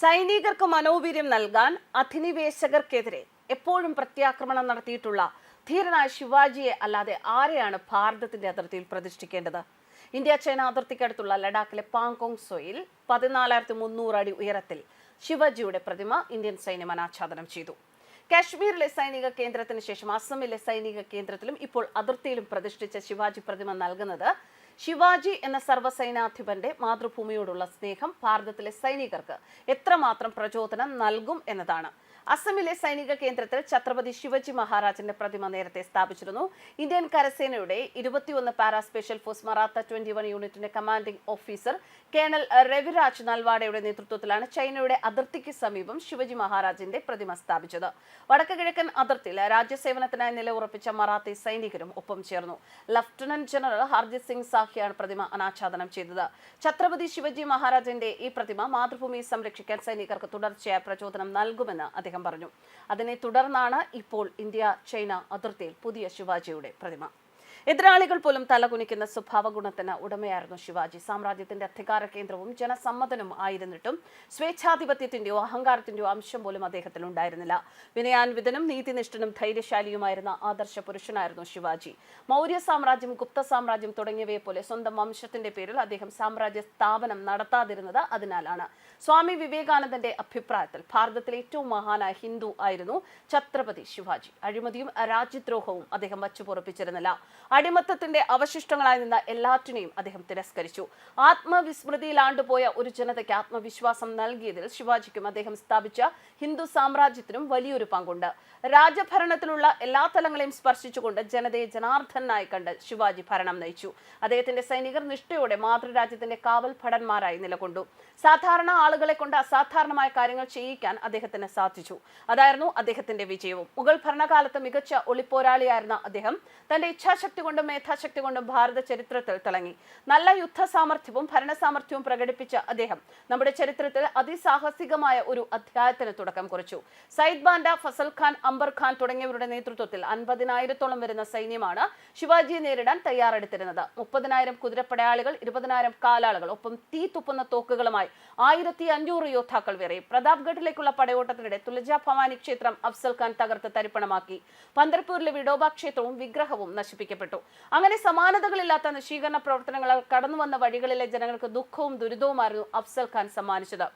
സൈനികർക്ക് മനോവീര്യം നൽകാൻ അധിനിവേശകർക്കെതിരെ എപ്പോഴും പ്രത്യാക്രമണം നടത്തിയിട്ടുള്ള ധീരനായ ശിവാജിയെ അല്ലാതെ ആരെയാണ് ഭാരതത്തിന്റെ അതിർത്തിയിൽ പ്രതിഷ്ഠിക്കേണ്ടത്? ഇന്ത്യ ചൈന അതിർത്തിക്കടുത്തുള്ള ലഡാക്കിലെ പാങ്കോങ് സോയിൽ പതിനാലായിരത്തി മുന്നൂറ് അടി ഉയരത്തിൽ ശിവജിയുടെ പ്രതിമ ഇന്ത്യൻ സൈന്യം അനാച്ഛാദനം ചെയ്തു. കാശ്മീരിലെ സൈനിക കേന്ദ്രത്തിന് ശേഷം അസമിലെ സൈനിക കേന്ദ്രത്തിലും ഇപ്പോൾ അതിർത്തിയിലും പ്രതിഷ്ഠിച്ച ശിവാജി പ്രതിമ നൽകുന്നത് ശിവാജി എന്ന സർവസൈനാധിപന്റെ മാതൃഭൂമിയോടുള്ള സ്നേഹം ഭാരതത്തിലെ സൈനികർക്ക് എത്രമാത്രം പ്രചോദനം നൽകും എന്നതാണ്. അസമിലെ സൈനിക കേന്ദ്രത്തിൽ ഛത്രപതി ശിവജി മഹാരാജിന്റെ പ്രതിമ നേരത്തെ സ്ഥാപിച്ചിരുന്നു. ഇന്ത്യൻ കരസേനയുടെ ഇരുപത്തിയൊന്ന് para special force Maratha twenty one യൂണിറ്റിന്റെ കമാൻഡിംഗ് ഓഫീസർ കേണൽ രവിരാജ് നൽവാഡയുടെ നേതൃത്വത്തിലാണ് ചൈനയുടെ അതിർത്തിക്ക് സമീപം ശിവജി മഹാരാജിന്റെ പ്രതിമ സ്ഥാപിച്ചത്. വടക്ക് കിഴക്കൻ അതിർത്തിയിൽ രാജ്യസേവനത്തിനായി നിലയുറപ്പിച്ച മറാത്തി സൈനികരും ഒപ്പം ചേർന്നു. ലഫ്റ്റനന്റ് ജനറൽ ഹർജിത് സിംഗ് സാഖിയാണ് പ്രതിമ അനാച്ഛാദനം ചെയ്തത്. ഛത്രപതി ശിവജി മഹാരാജിന്റെ ഈ പ്രതിമ മാതൃഭൂമി സംരക്ഷിക്കാൻ സൈനികർക്ക് തുടർച്ചയായ പ്രചോദനം നൽകുമെന്ന് അദ്ദേഹം പറഞ്ഞു. അതിനെ തുടർന്നാണ് ഇപ്പോൾ ഇന്ത്യ ചൈന അതിർത്തിയിൽ പുതിയ ശിവാജിയുടെ പ്രതിമ. എതിരാളികൾ പോലും തലകുനിക്കുന്ന സ്വഭാവ ഗുണത്തിന് ഉടമയായിരുന്നു ശിവാജി. സാമ്രാജ്യത്തിന്റെ അധികാര കേന്ദ്രവും ജനസമ്മതനും ആയിരുന്നിട്ടും സ്വേച്ഛാധിപത്യത്തിന്റെയോ അഹങ്കാരത്തിന്റെയോ അംശം പോലും അദ്ദേഹത്തിൽ ഉണ്ടായിരുന്നില്ല. വിനയാൻവിതനും നീതിനിഷ്ഠനും ധൈര്യശാലിയുമായിരുന്ന ആദർശ പുരുഷനായിരുന്നു ശിവാജി. മൗര്യ സാമ്രാജ്യം ഗുപ്ത സാമ്രാജ്യം തുടങ്ങിയവയെ പോലെ സ്വന്തം വംശത്തിന്റെ പേരിൽ അദ്ദേഹം സാമ്രാജ്യ സ്ഥാപനം നടത്താതിരുന്നത് അതിനാലാണ്. സ്വാമി വിവേകാനന്ദന്റെ അഭിപ്രായത്തിൽ ഭാരതത്തിലെ ഏറ്റവും മഹാനായ ഹിന്ദു ആയിരുന്നു ഛത്രപതി ശിവാജി. അഴിമതിയും രാജ്യദ്രോഹവും അദ്ദേഹം വച്ചുപൊറപ്പിച്ചിരുന്നില്ല. അടിമത്തത്തിന്റെ അവശിഷ്ടങ്ങളായി നിന്ന എല്ലാറ്റിനെയും അദ്ദേഹം തിരസ്കരിച്ചു. ആത്മവിസ്മൃതിയിലാണ്ടുപോയ ഒരു ജനതയ്ക്ക് ആത്മവിശ്വാസം നൽകിയതിൽ ശിവാജിക്കും അദ്ദേഹം സ്ഥാപിച്ച ഹിന്ദു സാമ്രാജ്യത്തിനും വലിയൊരു പങ്കുണ്ട്. രാജഭരണത്തിലുള്ള എല്ലാ തലങ്ങളെയും സ്പർശിച്ചുകൊണ്ട് ജനതയെ ജനാർദ്ദനായി കണ്ട് ശിവാജി ഭരണം നയിച്ചു. അദ്ദേഹത്തിന്റെ സൈനികർ നിഷ്ഠയോടെ മാതൃരാജ്യത്തിന്റെ കാവൽ ഭടന്മാരായി നിലകൊണ്ടു. സാധാരണ ആളുകളെ കൊണ്ട് അസാധാരണമായ കാര്യങ്ങൾ ചെയ്യിക്കാൻ അദ്ദേഹത്തിന് സാധിച്ചു. അതായിരുന്നു അദ്ദേഹത്തിന്റെ വിജയവും. മുഗൾ ഭരണകാലത്ത് മികച്ച ഒളിപ്പോരാളിയായിരുന്ന അദ്ദേഹം തന്റെ ഇച്ഛാശക്തി കൊണ്ടും മേധാശക്തി കൊണ്ടും ഭാരത ചരിത്രത്തിൽ തിളങ്ങി. നല്ല യുദ്ധ സാമർഥ്യവും ഭരണ സാമർഥ്യവും പ്രകടിപ്പിച്ച അദ്ദേഹം നമ്മുടെ ചരിത്രത്തിൽ അതിസാഹസികമായ ഒരു അധ്യായത്തിന് തുടക്കം കുറിച്ചു. സയ്യിദ് ബാൻഡ ഫസൽ ഖാൻ അംബർ ഖാൻ തുടങ്ങിയവരുടെ നേതൃത്വത്തിൽ അൻപതിനായിരത്തോളം വരുന്ന സൈന്യമാണ് ശിവാജിയെ നേരിടാൻ തയ്യാറെടുത്തിരുന്നത്. മുപ്പതിനായിരം കുതിരപ്പടയാളികൾ ഇരുപതിനായിരം കാലാളുകൾ ഒപ്പം തീ തുപ്പുന്ന തോക്കുകളുമായി ആയിരത്തി അഞ്ഞൂറ് യോദ്ധാക്കൾ വേറെ. പ്രതാപ്ഗഡിലേക്കുള്ള പടയോട്ടത്തിനിടെ തുലജ ഭവാനി ക്ഷേത്രം അഫ്സൽ ഖാൻ തകർത്ത് തരിപ്പണമാക്കി. പന്തർപൂരിലെ വിഡോബ ക്ഷേത്രവും വിഗ്രഹവും നശിപ്പിക്കപ്പെട്ടു. അങ്ങനെ സമാനതകളില്ലാത്ത നശീകരണ പ്രവർത്തനങ്ങൾ കടന്നുവന്ന വഴികളിലെ ജനങ്ങൾക്ക് ദുഃഖവും ദുരിതവുമായിരുന്നു അഫ്സൽ ഖാൻ സമ്മാനിച്ചത്.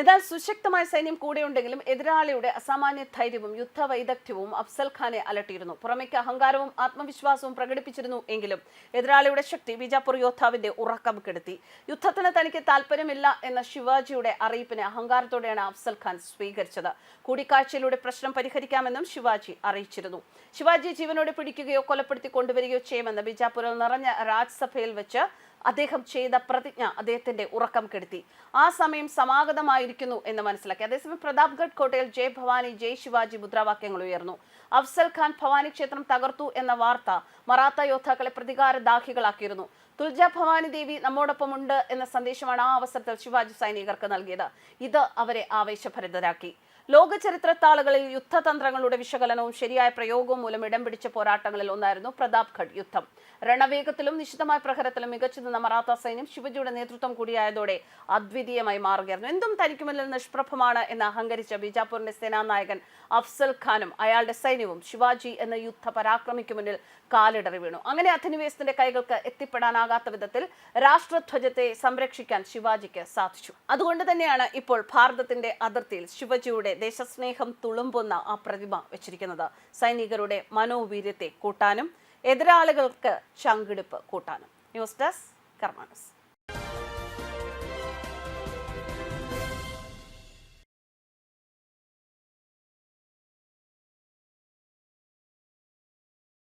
എന്നാൽ സുശക്തമായ സൈന്യം കൂടെയുണ്ടെങ്കിലും എതിരാളിയുടെ അസാമാന്യ ധൈര്യവും യുദ്ധവൈദഗ്ധ്യവും അഫ്സൽ ഖാനെ അലട്ടിയിരുന്നു. പുറമേക്ക് അഹങ്കാരവും ആത്മവിശ്വാസവും പ്രകടിപ്പിച്ചിരുന്നു എങ്കിലും എതിരാളിയുടെ ശക്തി ബിജാപൂർ യോദ്ധാവിന്റെ ഉറക്കം കെടുത്തി. യുദ്ധത്തിന് തനിക്ക് താല്പര്യമില്ല എന്ന ശിവാജിയുടെ അറിയിപ്പിനെ അഹങ്കാരത്തോടെയാണ് അഫ്സൽ ഖാൻ സ്വീകരിച്ചത്. കൂടിക്കാഴ്ചയിലൂടെ പ്രശ്നം പരിഹരിക്കാമെന്നും ശിവാജി അറിയിച്ചിരുന്നു. ശിവാജി ജീവനോടെ പിടിക്കുകയോ കൊലപ്പെടുത്തി കൊണ്ടുവരികയോ ചെയ്യുമെന്ന് ബിജാപൂരിൽ നിറഞ്ഞ രാജ്യസഭയിൽ വെച്ച് അദ്ദേഹം ചെയ്ത പ്രതിജ്ഞ അദ്ദേഹത്തിന്റെ ഉറക്കം കെടുത്തി. ആ സമയം സമാഗതമായിരിക്കുന്നു എന്ന് മനസ്സിലാക്കി. അതേസമയം പ്രതാപ്ഗഡ് കോട്ടയിൽ ജയ് ഭവാനി ജയ് ശിവാജി മുദ്രാവാക്യങ്ങൾ ഉയർന്നു. അഫ്സൽ ഖാൻ ഭവാനി ക്ഷേത്രം തകർത്തു എന്ന വാർത്ത മറാത്ത യോദ്ധാക്കളെ പ്രതികാരദാഹികളാക്കിയിരുന്നു. തുൽജ ഭവാനി ദേവി നമ്മോടൊപ്പമുണ്ട് എന്ന സന്ദേശമാണ് ആ അവസരത്തിൽ ശിവാജി സൈനികർക്ക് നൽകിയത്. ഇത് അവരെ ആവേശഭരിതരാക്കി. ലോക ചരിത്രത്താളുകളിൽ യുദ്ധതന്ത്രങ്ങളുടെ വിശകലനവും ശരിയായ പ്രയോഗവും മൂലം ഇടം പിടിച്ച പോരാട്ടങ്ങളിൽ ഒന്നായിരുന്നു പ്രതാപ്ഗഡ് യുദ്ധം. രണവേഗത്തിലും നിശിതമായ പ്രഹരത്തിലും മികച്ചു നിന്ന മറാത്ത സൈന്യം ശിവജിയുടെ നേതൃത്വം കൂടിയായതോടെ അദ്വിതീയമായി മാറുകയായിരുന്നു. എന്തും തനിക്കുമല്ല നിഷ്പ്രഭമാണ് എന്ന് അഹങ്കരിച്ച ബിജാപൂരിന്റെ സേനാനായകൻ അഫ്സൽ ഖാനും അയാളുടെ സൈന്യവും ശിവാജി എന്ന യുദ്ധ പരാക്രമിക്ക് മുന്നിൽ കാലിടറി വീണു. അങ്ങനെ അധിനിവേശത്തിന്റെ കൈകൾക്ക് എത്തിപ്പെടാനാകാത്ത വിധത്തിൽ രാഷ്ട്രധ്വജത്തെ സംരക്ഷിക്കാൻ ശിവാജിക്ക് സാധിച്ചു. അതുകൊണ്ട് തന്നെയാണ് ഇപ്പോൾ ഭാരതത്തിന്റെ അതിർത്തിയിൽ ശിവജിയുടെ ദേശസ്നേഹം തുളുമ്പുന്ന ആ പ്രതിമ വെച്ചിരിക്കുന്നത്. സൈനികരുടെ മനോവീര്യത്തെ കൂട്ടാനും എതിരാളികൾക്ക് ചങ്കിടിപ്പ് കൂട്ടാനും. News desk കർമാനസ്.